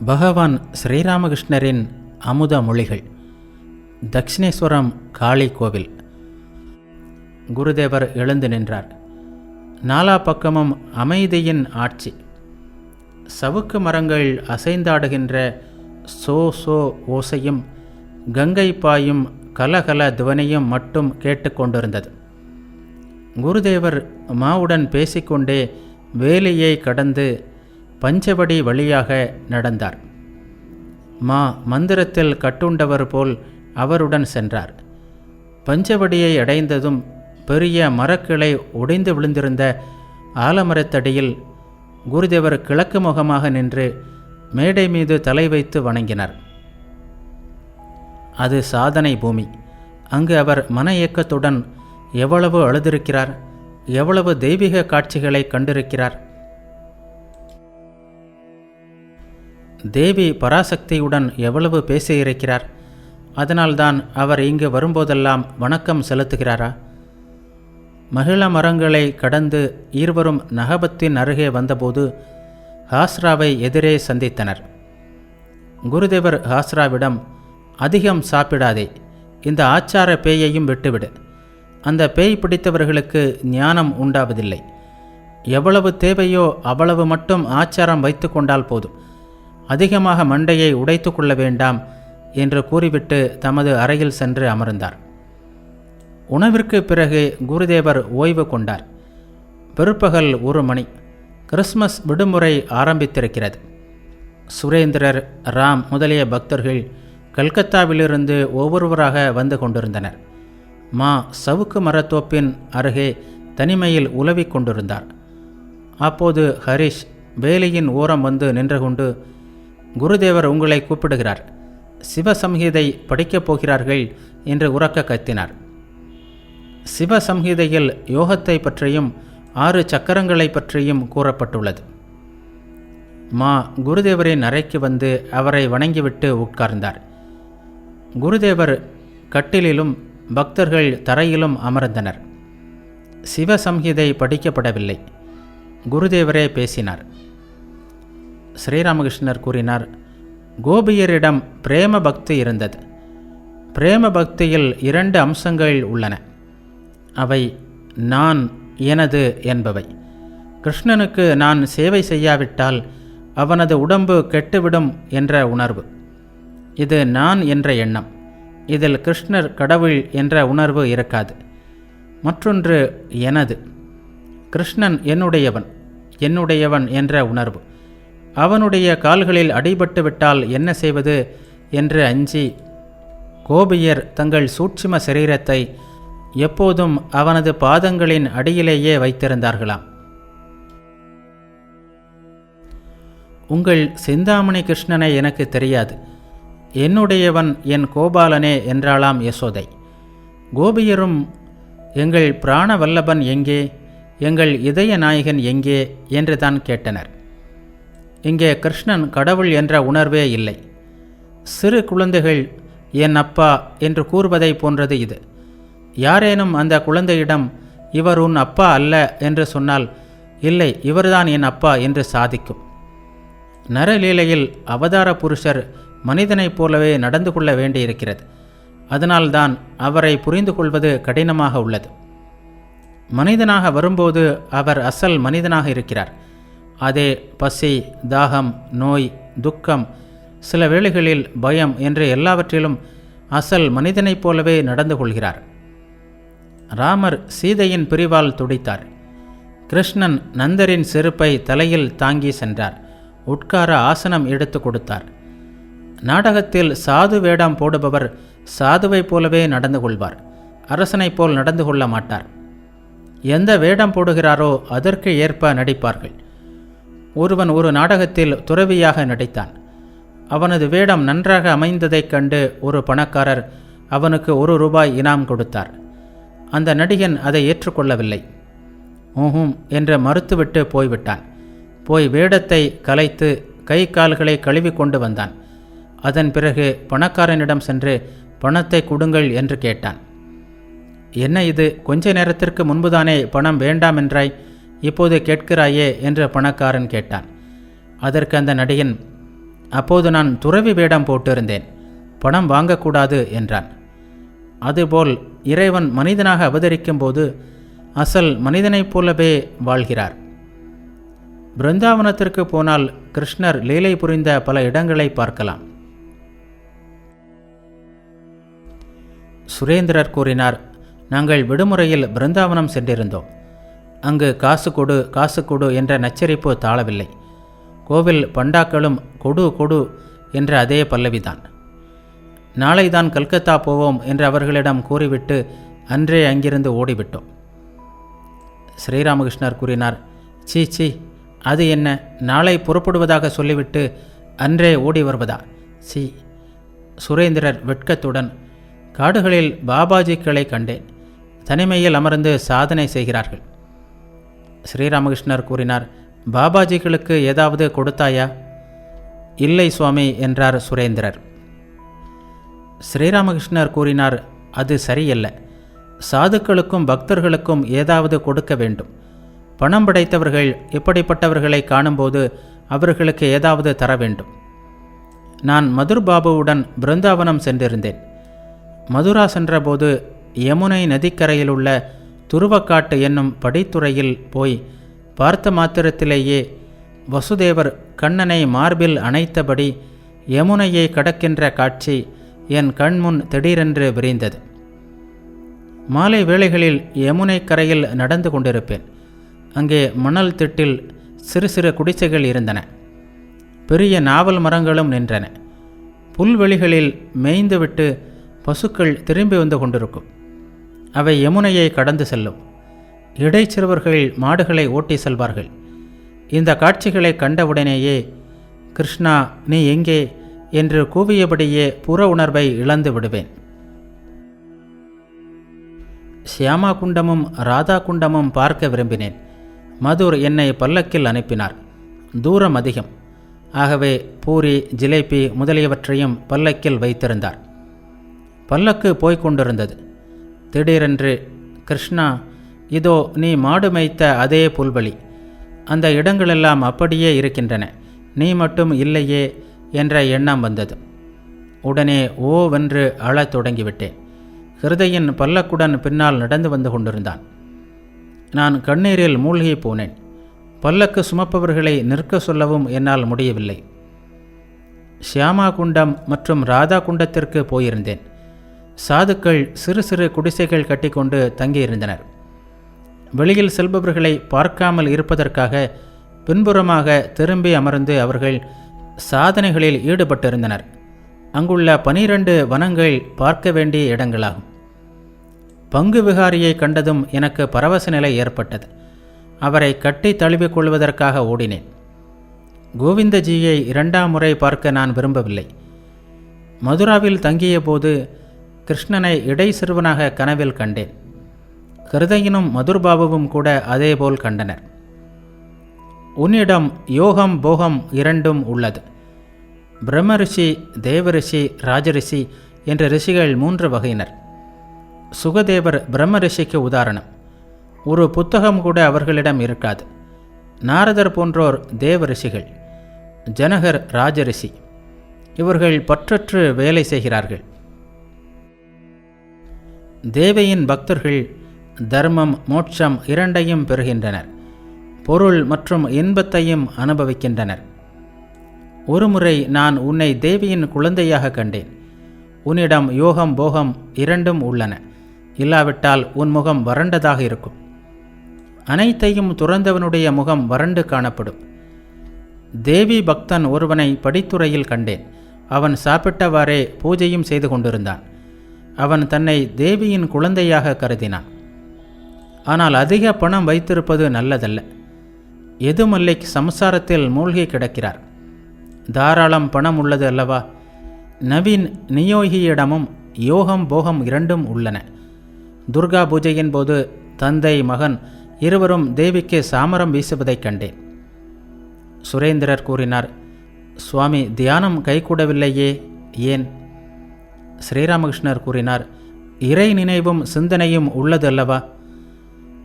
பகவான் ஸ்ரீராமகிருஷ்ணரின் அமுத மொழிகள். தக்ஷிணேஸ்வரம் காளி கோவில். குருதேவர் எழுந்து நின்றார். நாலா பக்கமும் அமைதியின் ஆட்சி. சவுக்கு மரங்கள் அசைந்தாடுகின்ற சோ சோ ஓசையும் கங்கை பாயும் கலகல துவனியும் மட்டும் கேட்டுக்கொண்டிருந்தது குருதேவர் மாவுடன் பேசிக்கொண்டே வேலியை கடந்து பஞ்சவடி வழியாக நடந்தார். மா மந்திரத்தில் கட்டுண்டவர் போல் அவருடன் சென்றார். பஞ்சவடியை அடைந்ததும் பெரிய மரக்கிளை உடைந்து விழுந்திருந்த ஆலமரத்தடியில் குருதேவர் கிழக்கு முகமாக நின்று மேடை மீது தலை வைத்து வணங்கினார். அது சாதனை பூமி. அங்கு அவர் மன இயக்கத்துடன் எவ்வளவு அழுதிருக்கிறார் எவ்வளவு தெய்வீக காட்சிகளை கண்டிருக்கிறார் தேவி பராசக்தியுடன் எவ்வளவு பேசியிருக்கிறார்? அதனால்தான் அவர் இங்கு வரும்போதெல்லாம் வணக்கம் செலுத்துகிறாரா? மகிழ மரங்களை கடந்து இருவரும் நகபத்தின் அருகே வந்தபோது ஹாஸ்ராவை எதிரே சந்தித்தனர். குருதேவர் ஹாஸ்ராவிடம் அதிகம் சாப்பிடாதே இந்த ஆச்சார பேயையும் விட்டுவிடு. அந்த பேய் பிடித்தவர்களுக்கு ஞானம் உண்டாவதில்லை. எவ்வளவு தேவையோ அவ்வளவு மட்டும் ஆச்சாரம் வைத்து கொண்டால் போதும். அதிகமாக மண்டையை உடைத்து கொள்ள வேண்டாம் என்று கூறிவிட்டு தமது அறையில் சென்று அமர்ந்தார். உணவிற்கு பிறகு குருதேவர் ஓய்வு கொண்டார். பிற்பகல் ஒரு மணி. கிறிஸ்மஸ் விடுமுறை ஆரம்பித்திருக்கிறது. சுரேந்திரர் ராம் முதலிய பக்தர்கள் கல்கத்தாவிலிருந்து ஒவ்வொருவராக வந்து கொண்டிருந்தனர். மா சவுக்கு மரத்தோப்பின் அருகே தனிமையில் உலவிக் கொண்டிருந்தார். அப்போது ஹரிஷ் வேலையின் ஓரம் வந்து நின்று கொண்டு குருதேவர் உங்களை கூப்பிடுகிறார். சிவசம்ஹீதை படிக்கப் போகிறார்கள் என்று உறக்க கத்தினார். சிவசம்ஹீதையில் யோகத்தை பற்றியும் ஆறு சக்கரங்களை பற்றியும் கூறப்பட்டுள்ளது. மா குருதேவரின் அறைக்கு வந்து அவரை வணங்கிவிட்டு உட்கார்ந்தார். குருதேவர் கட்டிலிலும் பக்தர்கள் தரையிலும் அமர்ந்தனர். சிவசம்ஹிதை படிக்கப்படவில்லை. குருதேவரே பேசினார். ஸ்ரீராமகிருஷ்ணர் கூறினார் கோபியரிடம் பிரேம பக்தி இருந்தது. பிரேம பக்தியில் இரண்டு அம்சங்கள் உள்ளன. அவை நான் எனது என்பவை. கிருஷ்ணனுக்கு நான் சேவை செய்யாவிட்டால் அவனது உடம்பு கெட்டுவிடும் என்ற உணர்வு. இது நான் என்ற எண்ணம். இதில் கிருஷ்ணர் கடவுள் என்ற உணர்வு இருக்காது. மற்றொன்று எனது. கிருஷ்ணன் என்னுடையவன் என்னுடையவன் என்ற உணர்வு. அவனுடைய கால்களில் அடிபட்டு விட்டால் என்ன செய்வது? என்று அஞ்சி கோபியர் தங்கள் சூட்சும சரீரத்தை எப்போதும் அவனது பாதங்களின் அடியிலேயே வைத்திருந்தார்களாம். உங்கள் சிந்தாமணி கிருஷ்ணனை எனக்கு தெரியாது. என்னுடையவன் என் கோபாலனே என்றாளாம் யசோதை. கோபியரும் எங்கள் பிராணவல்லபன் எங்கே? எங்கள் இதய நாயகன் எங்கே? என்று தான் கேட்டனர். இங்கே கிருஷ்ணன் கடவுள் என்ற உணர்வே இல்லை. சிறு குழந்தைகள் என் அப்பா என்று கூறுவதை போன்றது இது. யாரேனும் அந்த குழந்தையிடம் இவர் உன் அப்பா அல்ல என்று சொன்னால் இல்லை இவர்தான் என் அப்பா என்று சாதிக்கும். நரலீலையில் அவதார புருஷர் மனிதனைப் போலவே நடந்து கொள்ள வேண்டியிருக்கிறது. அதனால்தான் அவரை புரிந்து கொள்வது கடினமாக உள்ளது. மனிதனாக வரும்போது அவர் அசல் மனிதனாக இருக்கிறார். அதே பசி தாகம் நோய் துக்கம் சில வேளைகளில் பயம் என்று எல்லாவற்றிலும் அசல் மனிதனைப் போலவே நடந்து கொள்கிறார். ராமர் சீதையின் பிரிவால் துடித்தார். கிருஷ்ணன் நந்தரின் செருப்பை தலையில் தாங்கி சென்றார். உட்கார ஆசனம் எடுத்து கொடுத்தார். நாடகத்தில் சாது வேடம் போடுபவர் சாதுவைப் போலவே நடந்து கொள்வார். அரசனைப் போல் நடந்து கொள்ள மாட்டார். எந்த வேடம் போடுகிறாரோ அதற்கு ஏற்ப நடிப்பார்கள். ஒருவன் ஒரு நாடகத்தில் துறவியாக நடித்தான். அவனது வேடம் நன்றாக அமைந்ததைக் கண்டு ஒரு பணக்காரர் அவனுக்கு ஒரு ரூபாய் இனாம் கொடுத்தார். அந்த நடிகன் அதை ஏற்றுக்கொள்ளவில்லை. ஊஹும் என்று மறுத்துவிட்டு போய்விட்டான். போய் வேடத்தை கலைத்து கை கால்களை கழுவி கொண்டு வந்தான். அதன் பிறகு பணக்காரனிடம் சென்று பணத்தை கொடுங்கள் என்று கேட்டான். என்ன இது? கொஞ்ச நேரத்திற்கு முன்புதானே பணம் வேண்டாம் என்றாய்? இப்போது கேட்கிறாயே என்று பணக்காரன் கேட்டான். அதற்கு அந்த நடிகன் அப்போது நான் துறவி வேடம் போட்டிருந்தேன். பணம் வாங்கக்கூடாது என்றான். அதுபோல் இறைவன் மனிதனாக அவதரிக்கும் போது அசல் மனிதனைப் போலவே வாழ்கிறார். பிருந்தாவனத்திற்கு போனால் கிருஷ்ணர் லீலை புரிந்த பல இடங்களை பார்க்கலாம். சுரேந்திரர் கூறினார் நாங்கள் விடுமுறையில் பிருந்தாவனம் சென்றிருந்தோம். அங்கு காசு கொடு காசு கொடு என்ற நச்சரிப்பு தாழவில்லை. கோவில் பண்டாக்களும் கொடு கொடு என்ற அதே பல்லவிதான். நாளை தான் கல்கத்தா போவோம் என்று அவர்களிடம் கூறிவிட்டு அன்றே அங்கிருந்து ஓடிவிட்டோம். ஸ்ரீராமகிருஷ்ணர் கூறினார் சீ சீ அது என்ன? நாளை புறப்படுவதாக சொல்லிவிட்டு அன்றே ஓடி வருவதா? சி சுரேந்திரர் வெட்கத்துடன் காடுகளில் பாபாஜிக்களை கண்டேன். தனிமையில் அமர்ந்து சாதனை செய்கிறார்கள். ஸ்ரீராமகிருஷ்ணர் கூறினார் பாபாஜிகளுக்கு ஏதாவது கொடுத்தாயா? இல்லை சுவாமி என்றார் சுரேந்திரர். ஸ்ரீராமகிருஷ்ணர் கூறினார் அது சரியல்ல. சாதுக்களுக்கும் பக்தர்களுக்கும் ஏதாவது கொடுக்க வேண்டும். பணம் படைத்தவர்கள் இப்படிப்பட்டவர்களை காணும்போது அவர்களுக்கு ஏதாவது தர வேண்டும். நான் மதுர் பாபுவுடன் பிருந்தாவனம் சென்றிருந்தேன். மதுரா சென்றபோது யமுனை நதிக்கரையில் உள்ள துருவக்காட்டு என்னும் படித்துறையில் போய் பார்த்த மாத்திரத்திலேயே வசுதேவர் கண்ணனை மார்பில் அணைத்தபடி யமுனையை கடக்கின்ற காட்சி என் கண்முன் திடீரென்று விரிந்தது. மாலை வேளைகளில் யமுனை கரையில் நடந்து கொண்டிருப்பேன். அங்கே மணல் திட்டில் சிறு சிறு குடிசைகள் இருந்தன. பெரிய நாவல் மரங்களும் நின்றன. புல்வெளிகளில் மேய்ந்துவிட்டு பசுக்கள் திரும்பி வந்து கொண்டிருக்கும். அவை யமுனையை கடந்து செல்லும். இடைச்சிறுவர்கள் மாடுகளை ஓட்டி செல்வார்கள். இந்த காட்சிகளை கண்டவுடனேயே கிருஷ்ணா நீ எங்கே என்று கூவியபடியே புற உணர்வை இழந்து விடுவேன். சியாமா குண்டமும் ராதா குண்டமும் பார்க்க விரும்பினேன். மதுர் என்னை பல்லக்கில் அனுப்பினார். தூரம் அதிகம். ஆகவே பூரி ஜிலேபி முதலியவற்றையும் பல்லக்கில் வைத்திருந்தார். பல்லக்கு போய்க் கொண்டிருந்தது. திடீரென்று கிருஷ்ணா இதோ நீ மாடு மேய்த்த அதே புல்வெளி அந்த இடங்களெல்லாம் அப்படியே இருக்கின்றன. நீ மட்டும் இல்லையே என்ற எண்ணம் வந்தது. உடனே ஓவென்று அழத் தொடங்கிவிட்டேன். ஹிருதையின் பல்லக்குடன் பின்னால் நடந்து வந்து கொண்டிருந்தான். நான் கண்ணீரில் மூழ்கி போனேன். பல்லக்கு சுமப்பவர்களை நிற்க சொல்லவும் என்னால் முடியவில்லை. ஷியாமா குண்டம் மற்றும் ராதா குண்டத்திற்கு போயிருந்தேன். சாதுக்கள் சிறு சிறு குடிசைகள் கட்டிக்கொண்டு தங்கியிருந்தனர். வெளியில் செல்பவர்களை பார்க்காமல் இருப்பதற்காக பின்புறமாக திரும்பி அமர்ந்து அவர்கள் சாதனைகளில் ஈடுபட்டிருந்தனர். அங்குள்ள பனிரெண்டு வனங்கள் பார்க்க வேண்டிய இடங்களாகும். பங்கு விகாரியை கண்டதும் எனக்கு பரவச நிலை ஏற்பட்டது. அவரை கட்டி தழுவிக் கொள்வதற்காக ஓடினேன். கோவிந்தஜியை இரண்டாம் முறை பார்க்க நான் விரும்பவில்லை. மதுராவில் தங்கிய போது கிருஷ்ணனை இடை சிறுவனாக கனவில் கண்டேன். ஹிருதயினும் மதுர்பாபுவும் கூட அதேபோல் கண்டனர். உன்னிடம் யோகம் போகம் இரண்டும் உள்ளது. பிரம்ம ரிஷி தேவரிஷி ராஜரிஷி என்ற ரிஷிகள் மூன்று வகையினர். சுகதேவர் பிரம்ம ரிஷிக்கு உதாரணம். ஒரு புத்தகம் கூட அவர்களிடம் இருக்காது. நாரதர் போன்றோர் தேவ ரிஷிகள் ஜனகர் ராஜரிஷி. இவர்கள் பற்றற்று வேலை செய்கிறார்கள். தேவையின் பக்தர்கள் தர்மம் மோட்சம் இரண்டையும் பெறுகின்றனர். பொருள் மற்றும் இன்பத்தையும் அனுபவிக்கின்றனர். ஒருமுறை நான் உன்னை தேவியின் குழந்தையாக கண்டேன். உன்னிடம் யோகம் போகம் இரண்டும் உள்ளன. இல்லாவிட்டால் உன் முகம் வறண்டதாக இருக்கும். அனைத்தையும் துறந்தவனுடைய முகம் வறண்டு காணப்படும். தேவி பக்தன் ஒருவனை படித்துறையில் கண்டேன். அவன் சாப்பிட்டவாறே பூஜையும் செய்து கொண்டிருந்தான். அவன் தன்னை தேவியின் குழந்தையாக கருதினான். ஆனால் அதிக பணம் வைத்திருப்பது நல்லதல்ல. எதுமல்லைக்கு சம்சாரத்தில் மூழ்கி கிடக்கிறார். தாராளம் பணம் உள்ளது அல்லவா? நவீன் நியோகியிடமும் யோகம் போகம் இரண்டும் உள்ளன. துர்கா பூஜையின் போது தந்தை மகன் இருவரும் தேவிக்கு சாமரம் வீசுவதைக் கண்டேன். சுரேந்திரர் கூறினார் சுவாமி தியானம் கைகூடவில்லையே ஏன்? ஸ்ரீராமகிருஷ்ணர் கூறினார் இறை நினைவும் சிந்தனையும் உள்ளது அல்லவா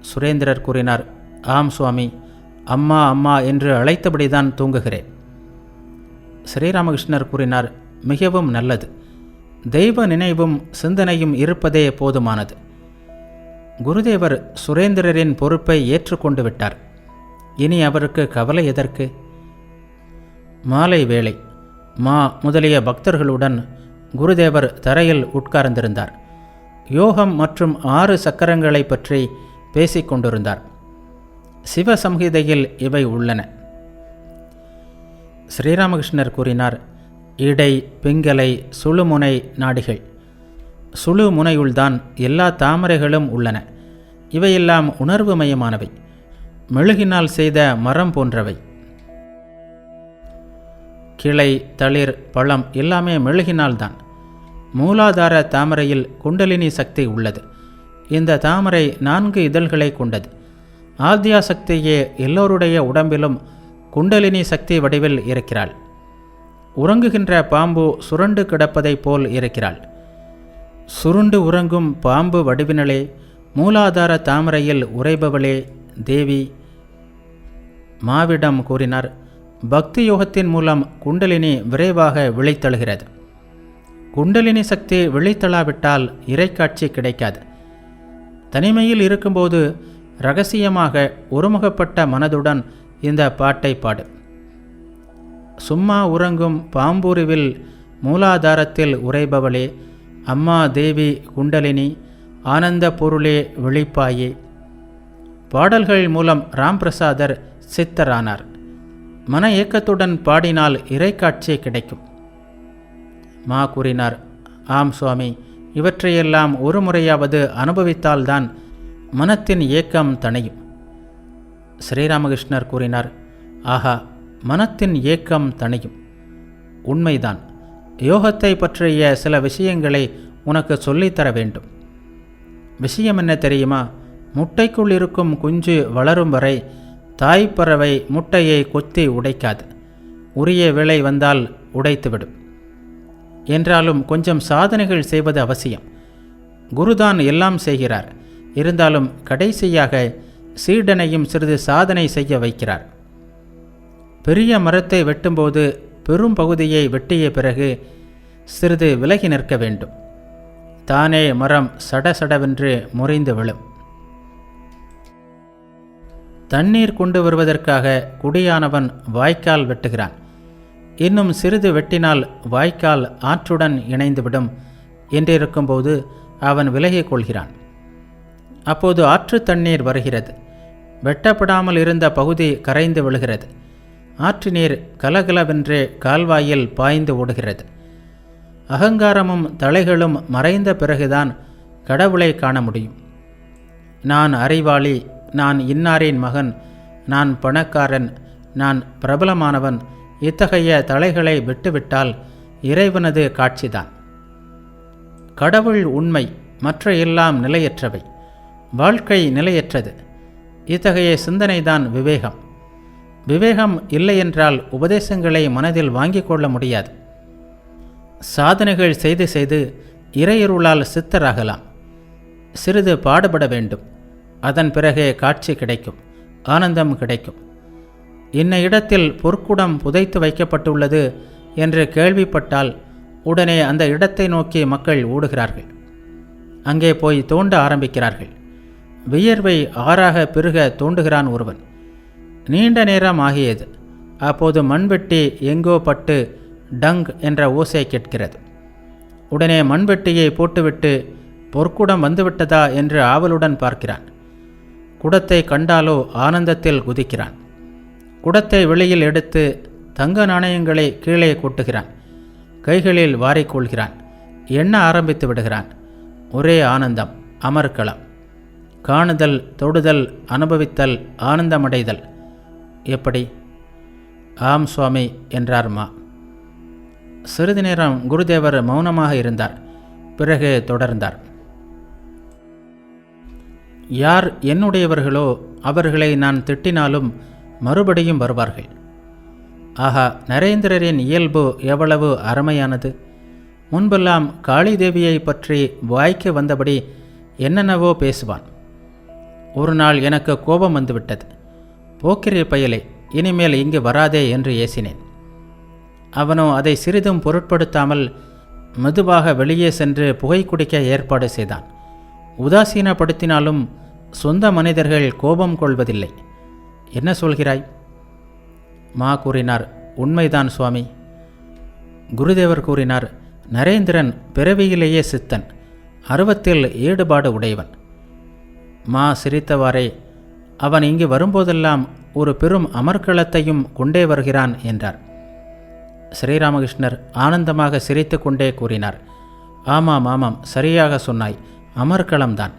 சுரேந்திரர் கூறினார் ஆம் சுவாமி அம்மா அம்மா என்று அழைத்தபடிதான் தூங்குகிறேன். ஸ்ரீராமகிருஷ்ணர் கூறினார் மிகவும் நல்லது. தெய்வ நினைவும் சிந்தனையும் இருப்பதே போதுமானது. குருதேவர் சுரேந்திரரின் பொறுப்பை ஏற்றுக்கொண்டு விட்டார். இனி அவருக்கு கவலை எதற்கு? மாலை வேளை மா முதலிய பக்தர்களுடன் குருதேவர் தரையில் உட்கார்ந்திருந்தார். யோகம் மற்றும் ஆறு சக்கரங்களை பற்றி பேசிக்கொண்டிருந்தார் சிவசம்ஹிதையில் இவை உள்ளன. ஸ்ரீராமகிருஷ்ணர் கூறினார் இடை பிங்கலை சுழுமுனை நாடிகள். சுழுமுனையுள்தான் எல்லா தாமரைகளும் உள்ளன. இவையெல்லாம் உணர்வு மயமானவை. மெழுகினால் செய்த மரம் போன்றவை. கிளை தளிர் பழம் எல்லாமே மெழுகினால்தான் மூலாதார தாமரையில் குண்டலினி சக்தி உள்ளது. இந்த தாமரை நான்கு இதழ்களை கொண்டது. ஆத்யா சக்தியே எல்லோருடைய உடம்பிலும் குண்டலினி சக்தி வடிவில் இருக்கிறாள். உறங்குகின்ற பாம்பு சுரண்டு கிடப்பதைப் போல் இருக்கிறாள். சுருண்டு உறங்கும் பாம்பு வடிவினலே மூலாதார தாமரையில் உறைபவளே தேவி மாவிடம் கூறினார். பக்தி யோகத்தின் மூலம் குண்டலினி விரைவாக விளைத்தழுகிறது குண்டலினி சக்தி விழித்தளாவிட்டால் இறைக்காட்சி கிடைக்காது. தனிமையில் இருக்கும்போது ரகசியமாக ஒருமுகப்பட்ட மனதுடன் இந்த பாட்டை பாடு. சும்மா உறங்கும் பாம்புருவில் மூலாதாரத்தில் உறைபவளே அம்மா தேவி குண்டலினி ஆனந்த பொருளே விழிப்பாயே. பாடல்கள் மூலம் ராம்பிரசாதர் சித்தரானார். மன ஏக்கத்துடன் பாடினால் இறைக்காட்சி கிடைக்கும். மா கூறினார். ஆம் சுவாமி. இவற்றையெல்லாம் ஒரு முறையாவது அனுபவித்தால்தான் மனத்தின் ஏக்கம் தணையும். ஸ்ரீராமகிருஷ்ணர் கூறினார். ஆஹா மனத்தின் ஏக்கம் தணையும். உண்மைதான். யோகத்தை பற்றிய சில விஷயங்களை உனக்கு சொல்லித்தர வேண்டும். விஷயம் என்ன தெரியுமா? முட்டைக்குள் இருக்கும் குஞ்சு வளரும் வரை தாய்ப்பறவை முட்டையை கொத்தி உடைக்காது. உரிய விலை வந்தால் உடைத்துவிடும். என்றாலும் கொஞ்சம் சாதனைகள் செய்வது அவசியம். குருதான் எல்லாம் செய்கிறார். இருந்தாலும் கடைசியாக சீடனையும் சிறிது சாதனை செய்ய வைக்கிறார். பெரிய மரத்தை வெட்டும்போது பெரும் பகுதியை வெட்டிய பிறகு சிறிது விலகி நிற்க வேண்டும். தானே மரம் சடசடவென்று முறிந்து விழும். தண்ணீர் கொண்டு வருவதற்காக குடியானவன் வாய்க்கால் வெட்டுகிறான். இன்னும் சிறிது வெட்டினால் வாய்க்கால் ஆற்றுடன் இணைந்துவிடும் என்றிருக்கும்போது அவன் விலகிக் கொள்கிறான். அப்போது ஆற்று தண்ணீர் வருகிறது. வெட்டப்படாமல் இருந்த பகுதி கரைந்து விழுகிறது. ஆற்று நீர் கலகலவென்று கால்வாயில் பாய்ந்து ஓடுகிறது. அகங்காரமும் தலைகளும் மறைந்த பிறகுதான் கடவுளை காண முடியும். நான் அறிவாளி நான் இன்னாரின் மகன் நான் பணக்காரன் நான் பிரபலமானவன் இத்தகைய தலைகளை விட்டுவிட்டால் இறைவனது காட்சிதான். கடவுள் உண்மை மற்ற எல்லாம் நிலையற்றவை. வாழ்க்கை நிலையற்றது. இத்தகைய சிந்தனைதான் விவேகம். விவேகம் இல்லையென்றால் உபதேசங்களை மனதில் வாங்கிக் கொள்ள முடியாது. சாதனைகள் செய்து செய்து இறையருளால் சித்தராகலாம். சிறிது பாடுபட வேண்டும். அதன் பிறகே காட்சி கிடைக்கும். ஆனந்தம் கிடைக்கும். இன்ன இடத்தில் பொற்குடம் புதைத்து வைக்கப்பட்டுள்ளது என்று கேள்விப்பட்டால் உடனே அந்த இடத்தை நோக்கி மக்கள் ஓடுகிறார்கள். அங்கே போய் தோண்ட ஆரம்பிக்கிறார்கள். வியர்வை ஆறாக பெருக தோண்டுகிறான் ஒருவன். நீண்ட நேரம் ஆகியது. அப்போது மண்வெட்டி எங்கோ பட்டு டங் என்ற ஓசை கேட்கிறது. உடனே மண்வெட்டியை போட்டுவிட்டு பொற்குடம் வந்துவிட்டதா என்று ஆவலுடன் பார்க்கிறான். குடத்தை கண்டாலோ ஆனந்தத்தில் குதிக்கிறான். குடத்தை வெளியில் எடுத்து தங்க நாணயங்களை கீழே கொட்டுகிறான். கைகளில் வாரிக்கொள்கிறான் எண்ண ஆரம்பித்து விடுகிறான். ஒரே ஆனந்தம் அமர்க்களம். காணுதல் தொடுதல் அனுபவித்தல் ஆனந்தமடைதல். எப்படி? ஆம் சுவாமி என்றார் மா. சிறிது நேரம் குருதேவர் மௌனமாக இருந்தார். பிறகு தொடர்ந்தார். யார் என்னுடையவர்களோ அவர்களை நான் திட்டினாலும் மறுபடியும் வருவார்கள். ஆஹா நரேந்திரரின் இயல்பு எவ்வளவு அருமையானது. முன்பெல்லாம் காளி தேவியை பற்றி வாய்க்கு வந்தபடி என்னென்னவோ பேசுவான். ஒரு நாள் எனக்கு கோபம் வந்துவிட்டது. போக்கிரி பயலே இனிமேல் இங்கு வராதே என்று ஏசினேன். அவனோ அதை சிறிதும் பொருட்படுத்தாமல் மெதுவாக வெளியே சென்று புகை குடிக்க ஏற்பாடு செய்தான். உதாசீனப்படுத்தினாலும் சொந்த மனிதர்கள் கோபம் கொள்வதில்லை. என்ன சொல்கிறாய்? மா கூறினார் உண்மைதான் சுவாமி. குருதேவர் கூறினார் நரேந்திரன் பிறவியிலேயே சித்தன் அருவத்தில் ஈடுபாடு உடையவன். மா சிரித்தவாறே அவன் இங்கு வரும்போதெல்லாம் ஒரு பெரும் அமர்க்களத்தையும் கொண்டே வருகிறான் என்றார். ஸ்ரீராமகிருஷ்ணர் ஆனந்தமாக சிரித்து கொண்டே கூறினார் ஆமாம் ஆமாம் சரியாக சொன்னாய் அமர்க்களம்தான்.